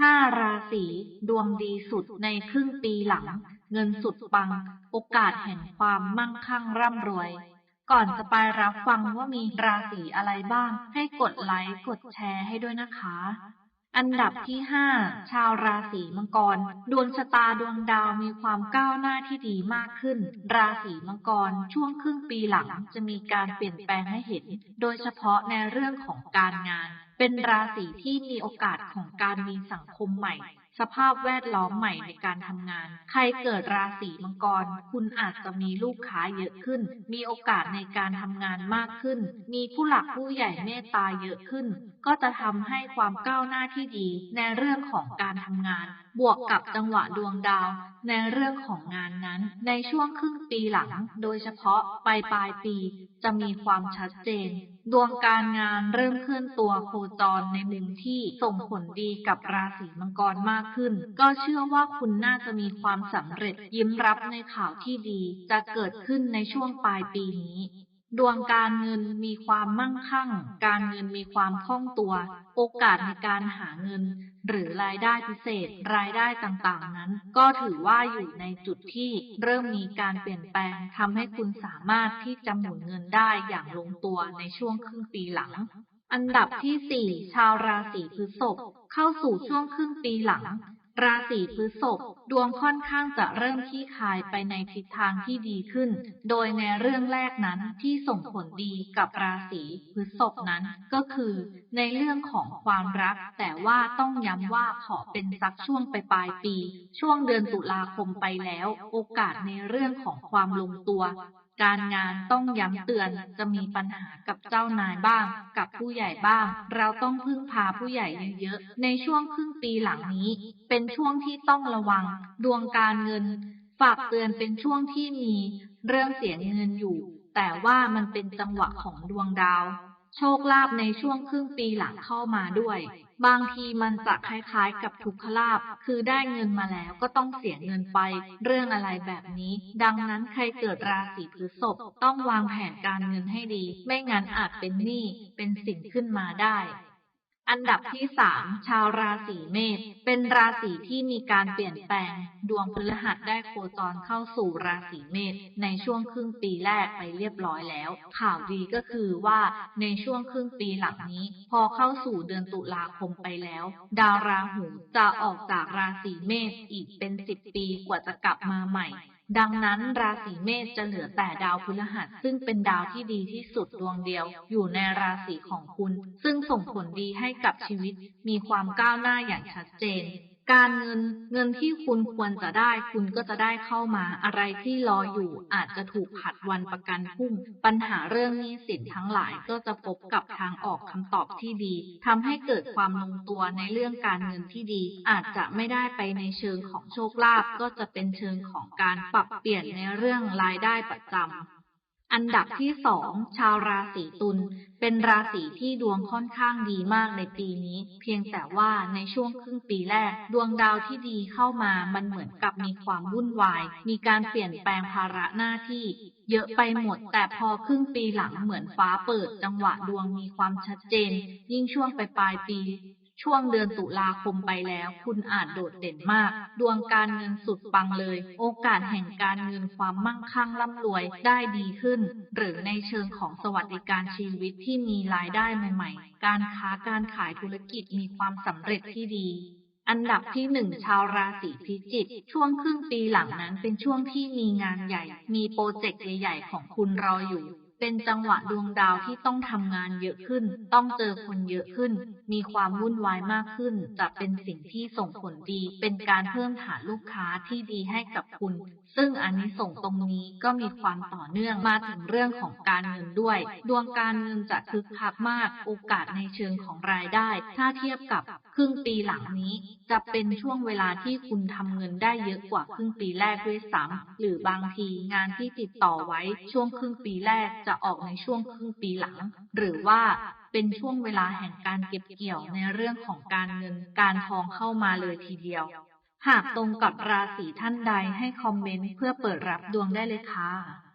ห้าราศีดวงดีสุดในครึ่งปีหลัง เงินสุดปัง โอกาสแห่งความมั่งคั่งร่ำรวย ก่อนจะไปรับฟังว่ามีราศีอะไรบ้าง ให้กดไลค์กดแชร์ให้ด้วยนะคะ อันดับที่ห้าชาวราศีมังกร ดวงชะตาดวงดาวมีความก้าวหน้าที่ดีมากขึ้น ราศีมังกรช่วงครึ่งปีหลังจะมีการเปลี่ยนแปลงให้เห็น โดยเฉพาะในเรื่องของการงาน เป็นราศีที่มีโอกาสของการมีสังคมใหม่ สภาพแวดล้อมใหม่ในการทำงาน ใครเกิดราศีมังกร คุณอาจจะมีลูกค้าเยอะขึ้น มีโอกาสในการทำงานมากขึ้น มีผู้หลักผู้ใหญ่เมตตาเยอะขึ้น ก็จะทำให้ความก้าวหน้าที่ดีในเรื่องของการทำงาน บวกกับจังหวะดวงดาว ในเรื่องของงานนั้น ในช่วงครึ่งปีหลัง โดยเฉพาะปลายปลายปี จะมีความชัดเจนดวงการงานเริ่มเคลื่อนตัวโคจรในมุมที่ส่งผลดีกับราศีมังกรมากขึ้น ก็เชื่อว่าคุณน่าจะมีความสำเร็จยิ้มรับในข่าวที่ดี จะเกิดขึ้นในช่วงปลายปีนี้ ดวงการเงินมีความมั่งคั่ง การเงินมีความคล่องตัว โอกาสในการหาเงิน หรือรายได้พิเศษ รายได้ต่างๆนั้น ก็ถือว่าอยู่ในจุดที่เริ่มมีการเปลี่ยนแปลงทำให้คุณสามารถที่จะหมุนเงินได้อย่างลงตัวในช่วงครึ่งปีหลัง อันดับที่4ชาวราศีพฤษภเข้าสู่ช่วงครึ่งปีหลัง ราศีพฤษภดวงค่อนข้างจะเริ่มขี้คายไปในทิศทางที่ดีขึ้น โดยในเรื่องแรกนั้นที่ส่งผลดีกับราศีพฤษภนั้นก็คือ ในเรื่องของความรัก แต่ว่าต้องย้ำว่าขอเป็นสักช่วงไปปลายปี ช่วงเดือนตุลาคมไปแล้ว โอกาสในเรื่องของความลงตัว การงานต้องย้ำเตือนจะมีปัญหากับเจ้านายบ้าง กับผู้ใหญ่บ้าง เราต้องพึ่งพาผู้ใหญ่เยอะๆ ในช่วงครึ่งปีหลังนี้ เป็นช่วงที่ต้องระวัง ดวงการเงิน ฝากเตือนเป็นช่วงที่มี เรื่องเสียเงินอยู่ แต่ว่ามันเป็นจังหวะของดวงดาว โชคลาภในช่วงครึ่งปีหลังเข้ามาด้วย บางทีมันจะคล้ายๆกับทุกขลาภคือได้เงินมาแล้วก็ต้องเสียเงินไป เรื่องอะไรแบบนี้ ดังนั้นใครเกิดราศีพฤษภต้องวางแผนการเงินให้ดี ไม่งั้นอาจเป็นหนี้เป็นสินขึ้นมาได้ อันดับที่สามชาวราศีเมษเป็นราศีที่มีการเปลี่ยนแปลง ดวงพฤหัสได้โคจรเข้าสู่ราศีเมษในช่วงครึ่งปีแรกไปเรียบร้อยแล้ว ข่าวดีก็คือว่าในช่วงครึ่งปีหลังนี้ พอเข้าสู่เดือนตุลาคมไปแล้ว ดาวราหูจะออกจากราศีเมษอีกเป็นสิบปีกว่าจะกลับมาใหม่ ดังนั้นราศีเมษจะเหลือแต่ดาวพฤหัส ซึ่งเป็นดาวที่ดีที่สุดดวงเดียว อยู่ในราศีของคุณ ซึ่งส่งผลดีให้กับชีวิต มีความก้าวหน้าอย่างชัดเจน การเงินเงินที่คุณควรจะได้คุณก็จะได้เข้ามาอะไรที่รออยู่อาจจะถูกผัดวันประกันพรุ่ง ปัญหาเรื่องนี้สินทั้งหลายก็จะพบกับทางออกคำตอบที่ดีทำให้เกิดความลงตัวในเรื่องการเงินที่ดี อาจจะไม่ได้ไปในเชิงของโชคลาภก็จะเป็นเชิงของการปรับเปลี่ยนในเรื่องรายได้ประจำ อันดับที่สองชาวราศีตุลเป็นราศีที่ดวงค่อนข้างดีมากในปีนี้ เพียงแต่ว่าในช่วงครึ่งปีแรก ดวงดาวที่ดีเข้ามามันเหมือนกับมีความวุ่นวาย มีการเปลี่ยนแปลงภาระหน้าที่ เยอะไปหมด แต่พอครึ่งปีหลังเหมือนฟ้าเปิดจังหวะดวงมีความชัดเจน ยิ่งช่วงไปปลายปี ช่วงเดือนตุลาคมไปแล้ว คุณอาจโดดเด่นมาก ดวงการเงินสุดปังเลย โอกาสแห่งการเงินความมั่งคั่งร่ำรวยได้ดีขึ้น หรือในเชิงของสวัสดิการชีวิตที่มีรายได้ใหม่ ๆ การค้าการขายธุรกิจมีความสำเร็จที่ดีอันดับที่หนึ่งชาวราศีพิจิก ช่วงครึ่งปีหลังนั้นเป็นช่วงที่มีงานใหญ่ มีโปรเจกต์ใหญ่ ๆ ของคุณรออยู่ เป็นจังหวะดวงดาวที่ต้องทำงานเยอะขึ้น ต้องเจอคนเยอะขึ้น มีความวุ่นวายมากขึ้น จะเป็นสิ่งที่ส่งผลดี เป็นการเพิ่มฐานลูกค้าที่ดีให้กับคุณ ซึ่งอันนี้ส่งตรงนี้ก็มีความต่อเนื่องมาถึงเรื่องของการเงินด้วย ดวงการเงินจะคึกคักมาก โอกาสในเชิงของรายได้ ถ้าเทียบกับครึ่งปีหลังนี้ จะเป็นช่วงเวลาที่คุณทำเงินได้เยอะกว่าครึ่งปีแรกด้วยซ้ำหรือบางทีงานที่ติดต่อไว้ช่วงครึ่งปีแรกจะออกในช่วงครึ่งปีหลัง หรือว่าเป็นช่วงเวลาแห่งการเก็บเกี่ยวในเรื่องของการเงินการทองเข้ามาเลยทีเดียว หากตรงกับราศีท่านใดให้คอมเมนต์เพื่อเปิดรับดวงได้เลยค่ะ